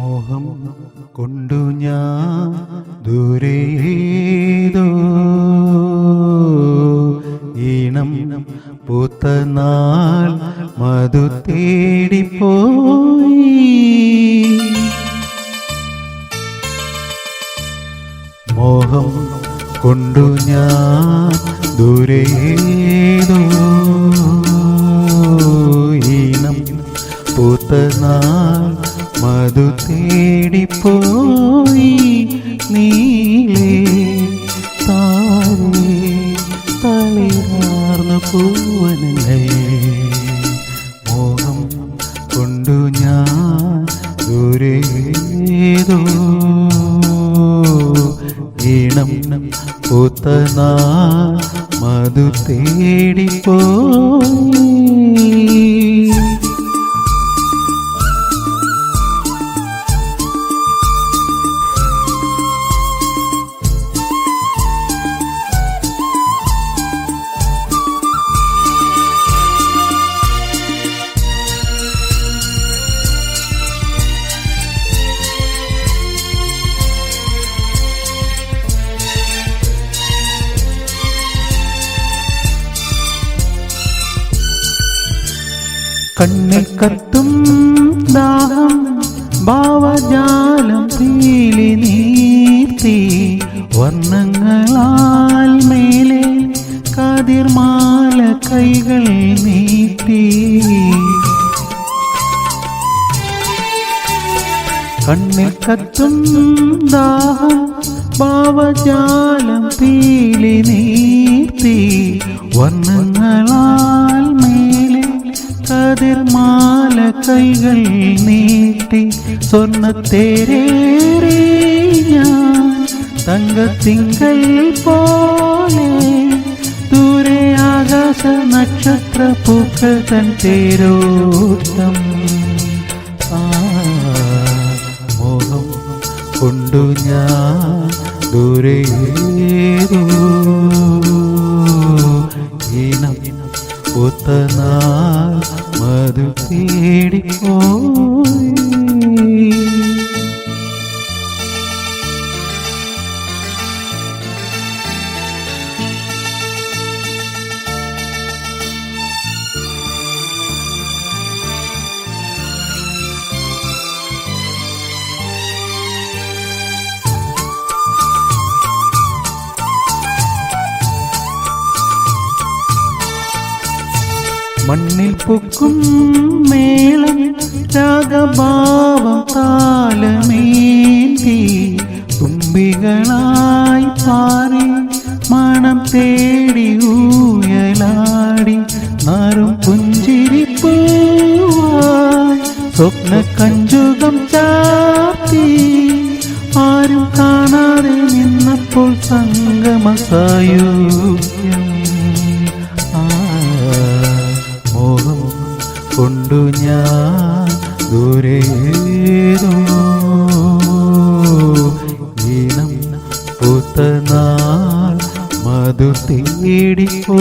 മോഹം കൊണ്ടു ഞാൻ ദൂരേതോ ഈണം പൂത്ത നാൾ മധു തേടിപ്പോയി. മോഹം കൊണ്ടു ഞാൻ ദൂരേതോ ഈണം പൂത്ത മധു തേടിപ്പോയി നീലേ താഴെ തളിരാർന്ന പൂവനല്ലേ. മോഹം കൊണ്ടു ഞാൻ ദൂരേതോ ഈണം പൂത്തനാ മധു തേടിപ്പോയി കണ്ണിൽ കത്തും ദാഹം ഭാവജാലം തീലി നീർത്തി വർണങ്ങളാൽ മേലെ കതിർമാല കൈകൾ നീട്ടി. കണ്ണിൽ കത്തും ദാഹം ഭാവജാലം തീലി നീർത്തി വർണങ്ങളാൽ കതിർമാല കൈകൾ നീട്ടി സ്വർണത്തേരേറി ഞാൻ തങ്കത്തിങ്കൾ പോലെ ദൂരെ ആകാശ നക്ഷത്ര പൂക്കൾ തൻ തേരോട്ടം മോഹം കൊണ്ടു ഞാൻ ദൂരേതോ പുത്തനാൾ മധു തേടിപ്പോയി. മണ്ണിൽ പൊക്കും മേളം രാഗഭാവം താലമേന്തി. തുമ്പികളായി പാറി മണം തേടി ഊയലാടി നാരും പുഞ്ചിരിപ്പൂവായി. സ്വപ്ന കഞ്ചുകം ചാത്തി ആരും കാണാതെ നിന്നപ്പോൾ സംഗമസായുജ്യം കൊണ്ടു ഞാൻ ദൂരേതോ? ഈണം പുത്തനാൾ മധു തേടിപ്പോ